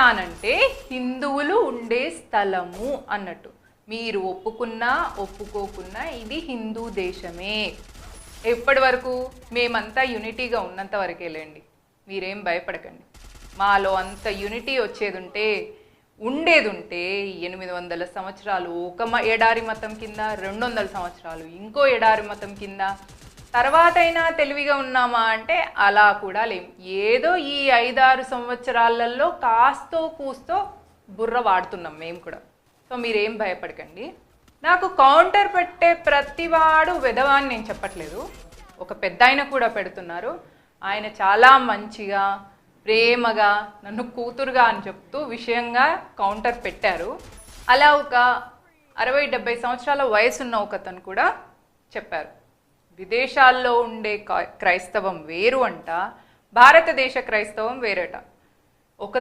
హిందుస్థాన్ అంటే హిందువులు ఉండే స్థలము అన్నట్టు. మీరు ఒప్పుకున్నా ఒప్పుకోకున్నా ఇది హిందూ దేశమే. ఎప్పటి వరకు? మేమంతా యూనిటీగా ఉన్నంత వరకేలేండి మీరేం భయపడకండి. మాలో అంత యూనిటీ వచ్చేది ఉంటే ఉండేది ఉంటే ఎనిమిది వందల సంవత్సరాలు. ఒక మ- ఎడారి మతం కింద రెండు వందల సంవత్సరాలు. ఇంకో ఎడారి మతం కింద తర్వాత అయినా తెలివిగా ఉన్నామా అంటే అలా కూడా లేము ఏదో ఈ ఐదారు సంవత్సరాలలో కాస్తో కూస్తో బుర్ర వాడుతున్నాం మేము కూడా. సో మీరేం భయపడకండి. నాకు కౌంటర్ పెట్టే ప్రతివాడు విధవాన్ని నేను చెప్పట్లేదు. ఒక పెద్ద ఆయన కూడా పెడుతున్నారు. ఆయన చాలా మంచిగా ప్రేమగా నన్ను కూతురుగా అని చెప్తూ విషయంగా కౌంటర్ పెట్టారు. అలా ఒక అరవై డెబ్బై సంవత్సరాల వయసున్న ఒకతను కూడా చెప్పారు. విదేశాల్లో ఉండే క్రైస్తవం వేరు అంట భారతదేశ క్రైస్తవం వేరట.